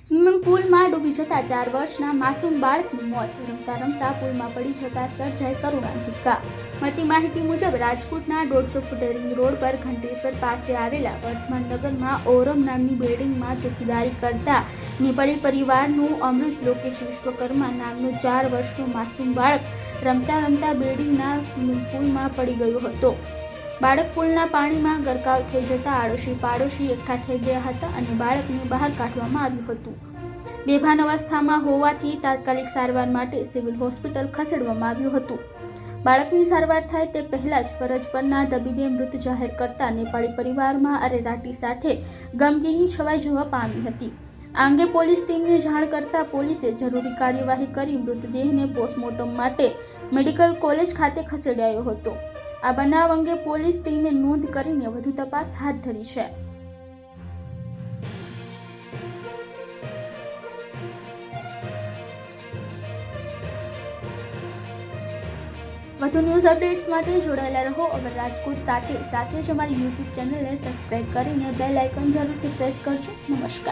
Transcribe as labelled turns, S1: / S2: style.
S1: Swimming પુલમાં ડૂબી જતા ચાર વર્ષના માસૂમ બાળકનું મોત. રમતા રમતા પુલમાં પડી જતા સર્જાઈ કરુણાંતિકા મળતી માહિતી મુજબ, રાજકોટના દોઢસો ફૂટ રિંગ રોડ પર ઘંટેશ્વર પાસે આવેલા વર્ધમાન નગરમાં ઓરમ નામની બિલ્ડિંગમાં ચોકીદારી કરતા નેપાળી પરિવારનું અમૃત લોકેશ વિશ્વકર્મા નામનું ચાર વર્ષનું માસૂમ બાળક રમતા રમતા બિલ્ડિંગના સ્વિમિંગ પુલમાં પડી ગયો હતો. બાળક પુલના પાણીમાં ગરકાવ થઈ જતા આડોશી પાડોશી એકઠા થઈ ગયા હતા અને બાળકને બહાર કાઢવામાં આવ્યું હતું. બેભાન અવસ્થામાં હોવાથી તાત્કાલિક સારવાર માટે સિવિલ હોસ્પિટલ ખસેડવામાં આવ્યું હતું. બાળકની સારવાર થાય તે પહેલાં જ ફરજ પરના તબીબે મૃત જાહેર કરતા નેપાળી પરિવારમાં અરેરાટી સાથે ગમગીની છવાઈ જવા પામી હતી. આ અંગે પોલીસ ટીમને જાણ કરતા પોલીસે જરૂરી કાર્યવાહી કરી મૃતદેહને પોસ્ટમોર્ટમ માટે મેડિકલ કોલેજ ખાતે ખસેડાયો હતો. આ બનાવ અંગે પોલીસ ટીમે નોંધ કરીને વધુ તપાસ હાથ ધરી છે. વધુ ન્યૂઝ અપડેટ્સ માટે જોડાયેલા રહો. અમર રાજકોટ સાથે સાથે જ અમારી યુટ્યુબ ચેનલને સબસ્ક્રાઇબ કરીને બેલ આઇકન જરૂરથી પ્રેસ કરજો. નમસ્કાર.